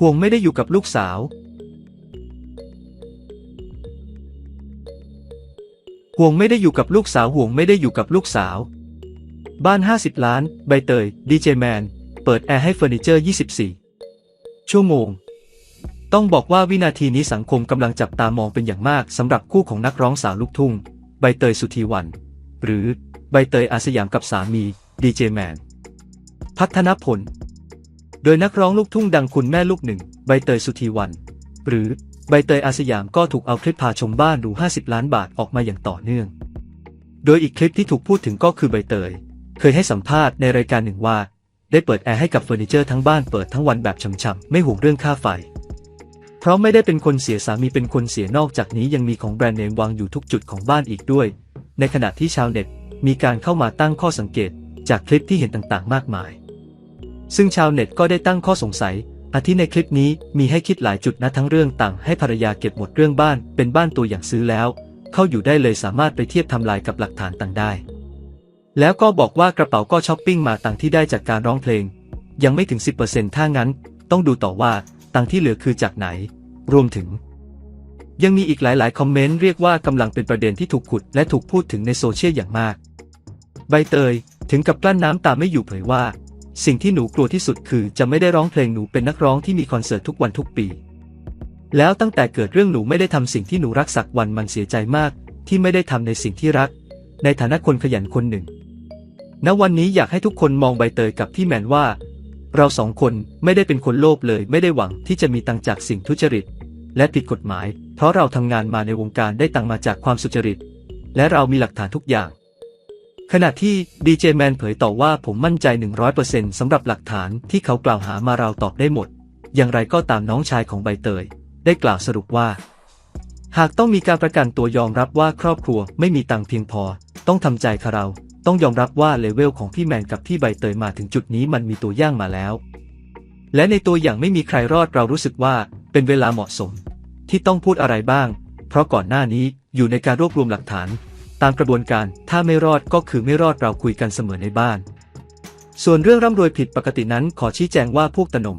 ห่วงไม่ได้อยู่กับลูกสาว ห่วงไม่ได้อยู่กับลูกสาว ห่วงไม่ได้อยู่กับลูกสาว บ้าน 50 ล้าน ใบเตย ดีเจแมน เปิดแอร์ให้เฟอร์นิเจอร์ 24 ชั่วโมง ต้องบอกว่าวินาทีนี้สังคมกำลังจับตามองเป็นอย่างมากสำหรับคู่ของนักร้องสาวลูกทุ่ง ใบเตยสุธีวัน หรือใบเตยอาสยามกับสามี ดีเจแมน พัฒนพล โดยนักร้องลูกทุ่งดังคุณแม่ลูกหนึ่ง ใบเตยสุธีวัน หรือใบเตยอาสยามก็ถูกเอาคลิปพาชมบ้านหรู 50 ล้านบาทออกมาอย่างต่อเนื่อง โดยอีกคลิปที่ถูกพูดถึงก็คือใบเตย เคยให้สัมภาษณ์ในรายการหนึ่งว่า ได้เปิดแอร์ให้กับเฟอร์นิเจอร์ทั้งบ้านเปิดทั้งวันแบบช่ำๆไม่ห่วงเรื่องค่าไฟ เพราะไม่ได้เป็นคนเสียสามีเป็นคนเสียนอกจากนี้ยังมีของแบรนด์เนมวางอยู่ทุกจุดของบ้านอีกด้วย ในขณะที่ชาวเน็ตมีการเข้ามาตั้งข้อสังเกต จากคลิปที่เห็นต่างๆ มากมาย ซึ่งชาวเน็ตก็ได้ตั้งข้อสงสัยอาทิในคลิปนี้มีให้คิดหลายจุดนะทั้งเรื่องต่างให้ภรรยาเก็บหมดเรื่องบ้าน เป็นบ้านตัวอย่างซื้อแล้ว เข้าอยู่ได้เลยสามารถไปเทียบทำลายกับหลักฐานต่างได้ แล้วก็บอกว่ากระเป๋าก็ช้อปปิ้งมาตังที่ได้จากการร้องเพลง ยังไม่ถึง 10%ถ้างั้น ต้องดูต่อว่าตังที่เหลือคือจากไหน รวมถึง ยังมีอีกหลาย ๆ คอมเมนต์เรียกว่ากำลังเป็นประเด็นที่ถูกขุดและถูกพูดถึงในโซเชียลอย่างมาก ใบเตยถึงกับกลั้นน้ำตาไม่อยู่เผยว่า สิ่งที่หนูกลัวที่สุดคือจะไม่ได้ร้องเพลงหนูเป็นนักร้องที่มีคอนเสิร์ตทุกวันทุกปี แล้วตั้งแต่เกิดเรื่องหนูไม่ได้ทำสิ่งที่หนูรักสักวันมันเสียใจมาก ที่ไม่ได้ทำในสิ่งที่รัก ในฐานะคนขยันคนหนึ่ง ณวันนี้อยากให้ทุกคนมองใบเตยกับพี่แมนว่า เราสองคนไม่ได้เป็นคนโลภเลย ไม่ได้หวังที่จะมีตังจากสิ่งทุจริต และผิดกฎหมาย เพราะเราทำงานมาในวงการได้ตังมาจากความสุจริต และเรามีหลักฐานทุกอย่าง ขณะที่ดีเจแมนเผยต่อว่าผมมั่นใจ 100%สำหรับหลักฐานที่เขากล่าวหามาเราตอบได้หมด อย่างไรก็ตามน้องชายของใบเตย ได้กล่าวสรุปว่า หากต้องมีการประกันตัวยอมรับว่าครอบครัวไม่มีตังค์เพียงพอ ต้องทำใจค่ะเรา ต้องยอมรับว่าเลเวลของพี่แมนกับพี่ใบเตยมาถึงจุดนี้มันมีตัวย่างมาแล้ว และในตัวอย่างไม่มีใครรอดเรารู้สึกว่าเป็นเวลาเหมาะสม ที่ต้องพูดอะไรบ้าง เพราะก่อนหน้านี้อยู่ในการรวบรวมหลักฐาน ตามกระบวนการ ถ้าไม่รอดก็คือไม่รอดเราคุยกันเสมอในบ้าน ส่วนเรื่องร่ำรวยผิดปกตินั้นขอชี้แจงว่าพวกตนม